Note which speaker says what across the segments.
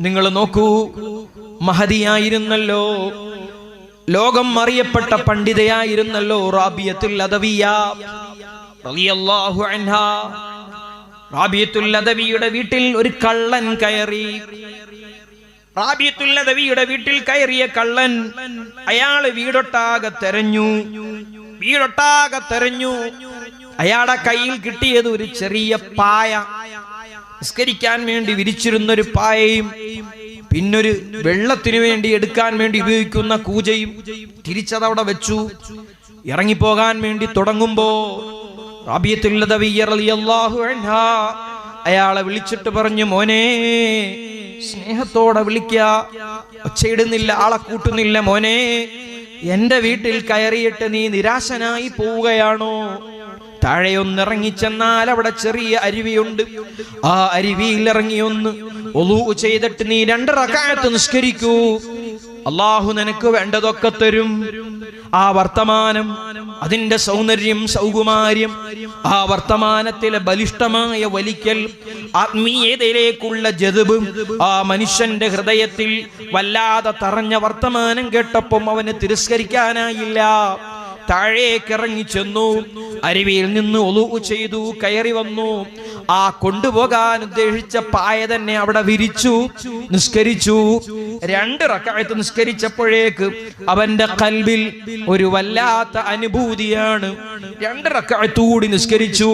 Speaker 1: നിങ്ങൾ നോക്കൂ മഹതിയായിരുന്നല്ലോ. ലോകം അറിയപ്പെട്ട പണ്ഡിതയായിരുന്നല്ലോ റാബിയത്തുൽ റളിയല്ലാഹു റാബിയത്തുൽ അദവിയുടെ വീട്ടിൽ ഒരു കള്ളൻ കയറി. റാബിയത്തുൽ അദവിയുടെ വീട്ടിൽ കയറിയ കള്ളൻ അയാൾ വീടൊട്ടാകെ തെരഞ്ഞു. വീടൊട്ടാകെ തെരഞ്ഞു. അയാളുടെ കയ്യിൽ കിട്ടിയത് ഒരു ചെറിയ പായ. നിസ്കരിക്കാൻ വേണ്ടി വിരിച്ചിരുന്ന ഒരു പായയും പിന്നൊരു വെള്ളത്തിനു വേണ്ടി എടുക്കാൻ വേണ്ടി ഉപയോഗിക്കുന്ന കൂജയും തിരിച്ചതവിടെ വെച്ചു. ഇറങ്ങിപ്പോകാൻ വേണ്ടി തുടങ്ങുമ്പോ അയാളെ വിളിച്ചിട്ട് പറഞ്ഞു മോനെ സ്നേഹത്തോടെ വിളിക്ക. ഒച്ചയിടുന്നില്ല ആളെ കൂട്ടുന്നില്ല മോനെ. എന്റെ വീട്ടിൽ കയറിയിട്ട് നീ നിരാശനായി പോവുകയാണോ? താഴെയൊന്നിറങ്ങി ചെന്നാൽ അവിടെ ചെറിയ അരുവിയുണ്ട്. ആ അരുവിയിൽ ഇറങ്ങി ഒന്ന് ഒലു ചെയ്തിട്ട് നീ രണ്ടറക്കാലത്ത് നിഷ്കരിക്കൂ അള്ളാഹു നിനക്ക് വേണ്ടതൊക്കെ തരും. ആ വർത്തമാനം അതിന്റെ സൗന്ദര്യം സൗകുമാര്യം ആ വർത്തമാനത്തിലെ ബലിഷ്ടമായ വലിക്കൽ ആത്മീയതയിലേക്കുള്ള ജതുബ് ആ മനുഷ്യന്റെ ഹൃദയത്തിൽ വല്ലാതെ തറഞ്ഞ വർത്തമാനം കേട്ടപ്പം അവന് തിരസ്കരിക്കാനായില്ല. താഴേക്കിറങ്ങി ചെന്നു. അരുവിയിൽ നിന്ന് ഒലു ചെയ്തു കയറി വന്നു. ആ കൊണ്ടുപോകാൻ ഉദ്ദേശിച്ച പായ തന്നെ അവിടെ വിരിച്ചു നിസ്കരിച്ചു. രണ്ട് റക്കായത്ത് നിസ്കരിച്ചപ്പോഴേക്ക് അവന്റെ കൽബിൽ ഒരു വല്ലാത്ത അനുഭൂതിയാണ്. രണ്ട് റക്കായത്തൂടി നിസ്കരിച്ചു.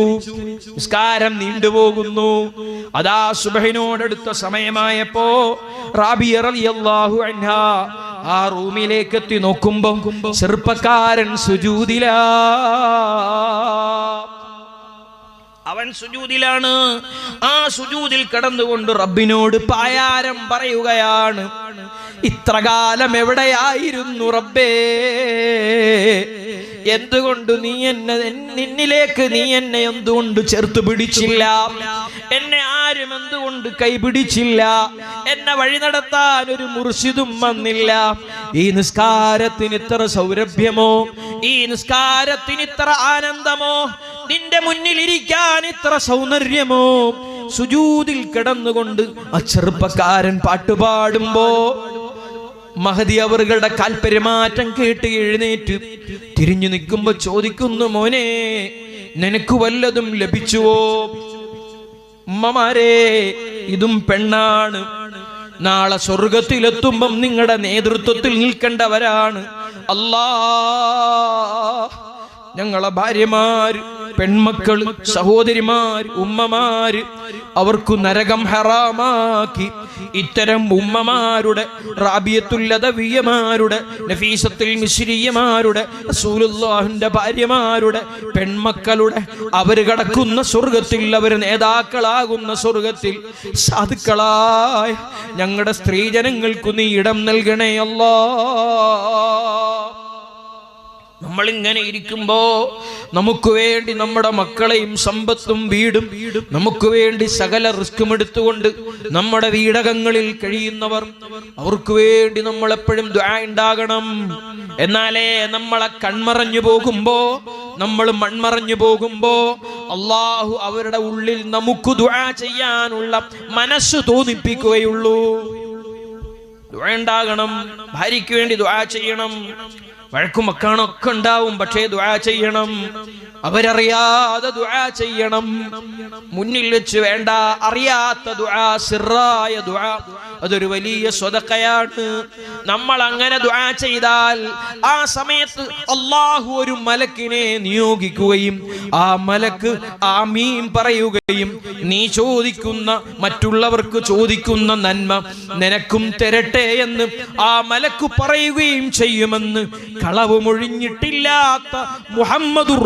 Speaker 1: നിസ്കാരം നീണ്ടുപോകുന്നു അതാ സുബഹിനോടടുത്ത സമയമായപ്പോ റാബിയ റളിയല്ലാഹു അൻഹാ ആ റൂമിലേക്ക് എത്തി നോക്കുമ്പോ ചെറുപ്പക്കാരൻ സുജൂതില. അവൻ സുജൂതിലാണ്. ആ സുജൂതിൽ കടന്നുകൊണ്ട് റബ്ബിനോട് പായാരം പറയുകയാണ്. ഇത്രകാലം എവിടെയായിരുന്നു റബ്ബേ? എന്തുകൊണ്ട് നീ എന്നെ നിന്നിലേക്ക് നീ എന്നെ എന്തുകൊണ്ട് ചേർത്ത് പിടിച്ചില്ല? എന്നെ ആരും എന്തുകൊണ്ട് കൈപിടിച്ചില്ല? എന്നെ വഴി നടത്താൻ ഒരു മുർഷിദും വന്നില്ല. ഈ നിസ്കാരത്തിന് ഇത്ര സൗരഭ്യമോ? ഈ നിസ്കാരത്തിന് ഇത്ര ആനന്ദമോ? നിന്റെ മുന്നിലിരിക്കാൻ ഇത്ര സൗന്ദര്യമോ? സുജൂതിൽ കിടന്നുകൊണ്ട് ആ ചെറുപ്പക്കാരൻ പാട്ടുപാടുമ്പോ മഹതി അവറുകളുടെ കാൽപെരുമാറ്റം കേട്ട് എഴുന്നേറ്റ് തിരിഞ്ഞു നിൽക്കുമ്പോ ചോദിക്കുന്നു മോനെ നിനക്ക് വല്ലതും ലഭിച്ചുവോ? ഉമ്മമാരെ ഇതും പെണ്ണാണ്. നാളെ സ്വർഗത്തിലെത്തുമ്പം നിങ്ങളുടെ നേതൃത്വത്തിൽ നിൽക്കേണ്ടവരാണ്. അല്ലാ ഞങ്ങളെ ഭാര്യമാര് പെൺമക്കൾ സഹോദരിമാര് ഉമ്മമാര് അവർക്കു നരകം ഹറാമാക്കി. ഇത്തരം ഉമ്മമാരുടെ റാബിയത്തുല്ലതവീയമാരുടെ നഫീസത്തിൽ മിശ്രീയമാരുടെ റസൂലുള്ളാഹിന്റെ ഭാര്യമാരുടെ പെൺമക്കളുടെ അവർ കടക്കുന്ന സ്വർഗത്തിൽ അവർ നേതാക്കളാകുന്ന സ്വർഗത്തിൽ സാധുക്കളായ ഞങ്ങളുടെ സ്ത്രീജനങ്ങൾക്കു നീ ഇടം നൽകണേ അല്ലാ നമ്മൾ ഇങ്ങനെ ഇരിക്കുമ്പോ നമുക്ക് വേണ്ടി നമ്മുടെ മക്കളെയും സമ്പത്തും വീടും നമുക്ക് വേണ്ടി സകല റിസ്ക്കും എടുത്തുകൊണ്ട് നമ്മുടെ വീടകങ്ങളിൽ കഴിയുന്നവർ അവർക്ക് വേണ്ടി നമ്മൾ എപ്പോഴും ദ്വാ ഉണ്ടാകണം. എന്നാലേ നമ്മളെ കൺമറഞ്ഞു പോകുമ്പോ നമ്മൾ മൺമറഞ്ഞു പോകുമ്പോ അള്ളാഹു അവരുടെ ഉള്ളിൽ നമുക്ക് ദ്വാ ചെയ്യാനുള്ള മനസ്സ് തോന്നിപ്പിക്കുകയുള്ളൂ. ദ്വാ ഉണ്ടാകണം ഭാര്യയ്ക്ക് വേണ്ടി ദുആ ചെയ്യണം വഴക്കും മക്കാണൊക്കെ ഉണ്ടാവും പക്ഷേ ദുആ ചെയ്യണം. അവരറിയാതെ ദുആ ചെയ്യണം. മുന്നിൽ വെച്ച് വേണ്ട അറിയാത്ത ദുആ സിറായ ദുആ. അതൊരു വലിയ സ്വതക്കയാണ്. നമ്മൾ അങ്ങനെ ദുആ ചെയ്താൽ ആ സമയത്ത് അള്ളാഹു ഒരു മലക്കിനെ നിയോഗിക്കുകയും ആ മലക്ക് ആമീൻ പറയുകയും നീ ചോദിക്കുന്ന മറ്റുള്ളവർക്ക് ചോദിക്കുന്ന നന്മ നിനക്കും തരട്ടെ എന്ന് ആ മലക്ക് പറയുകയും ചെയ്യുമെന്ന് കളവ് മൊഴിഞ്ഞിട്ടില്ലാത്ത മുഹമ്മദുർ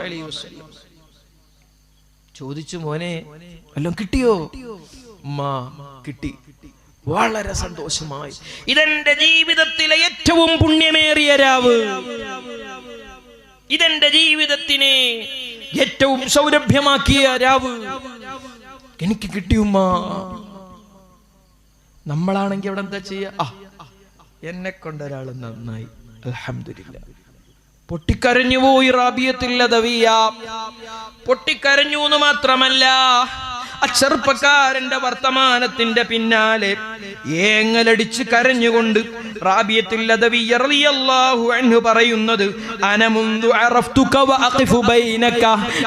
Speaker 1: അലൈഹി വസല്ലം. ചോദിച്ചു മോനെ എല്ലാം കിട്ടിയോ? മാ കിട്ടി. വളരെ സന്തോഷമായി. ഇതെന്റെ ജീവിതത്തിലെ ഏറ്റവും പുണ്യമേറിയ രാവ്. ഇതെന്റെ ജീവിതത്തിനെ ഏറ്റവും സൗരഭ്യമാക്കിയ രാവ്. എനിക്ക് കിട്ടിയുമ്മ നമ്മളാണെങ്കിൽ അവിടെ എന്താ ചെയ്യ ആ എന്നെ കൊണ്ടൊരാൾ നന്നായി. അൽഹംദുലില്ലാ പൊട്ടിക്കരഞ്ഞു പോയി റാബിയത്തില്ല ദവിയ പൊട്ടിക്കരഞ്ഞു എന്ന് മാത്രമല്ല ആ ചെറുപ്പക്കാരന്റെ വർത്തമാനത്തിന്റെ പിന്നാലെ ഏങ്ങലടിച്ച് കരഞ്ഞുകൊണ്ട് പറയുന്നത്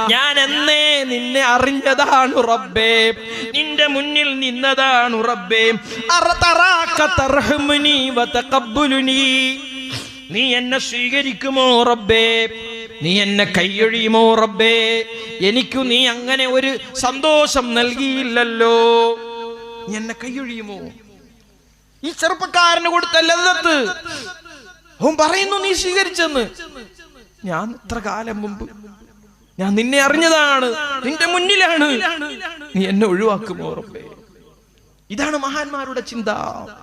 Speaker 1: ഞാൻ എന്നേ നിന്നെ അറിഞ്ഞതാണ് റബ്ബേ. നിന്റെ മുന്നിൽ നിന്നതാണ് റബ്ബേ. അറതറാക തർഹമുനി വതഖബ്ബുലുനി നീ എന്നെ സ്വീകരിക്കുമോ റബ്ബേ? നീ എന്നെ കൈയൊഴിയുമോ റബ്ബേ? എനിക്കു നീ അങ്ങനെ ഒരു സന്തോഷം നൽകിയില്ലല്ലോ. നീ എന്നെ കൈയൊഴിയുമോ? ഈ ചെറുപ്പക്കാരന് കൊടുത്ത ലതത്ത്. അവൻ പറയുന്നു നീ സ്വീകരിച്ചെന്ന്. ഞാൻ ഇത്ര കാലം മുമ്പ് ഞാൻ നിന്നെ അറിഞ്ഞതാണ്. നിന്റെ മുന്നിലാണ്. നീ എന്നെ ഒഴിവാക്കുമോ റബ്ബേ? ഇതാണ് മഹാന്മാരുടെ ചിന്ത.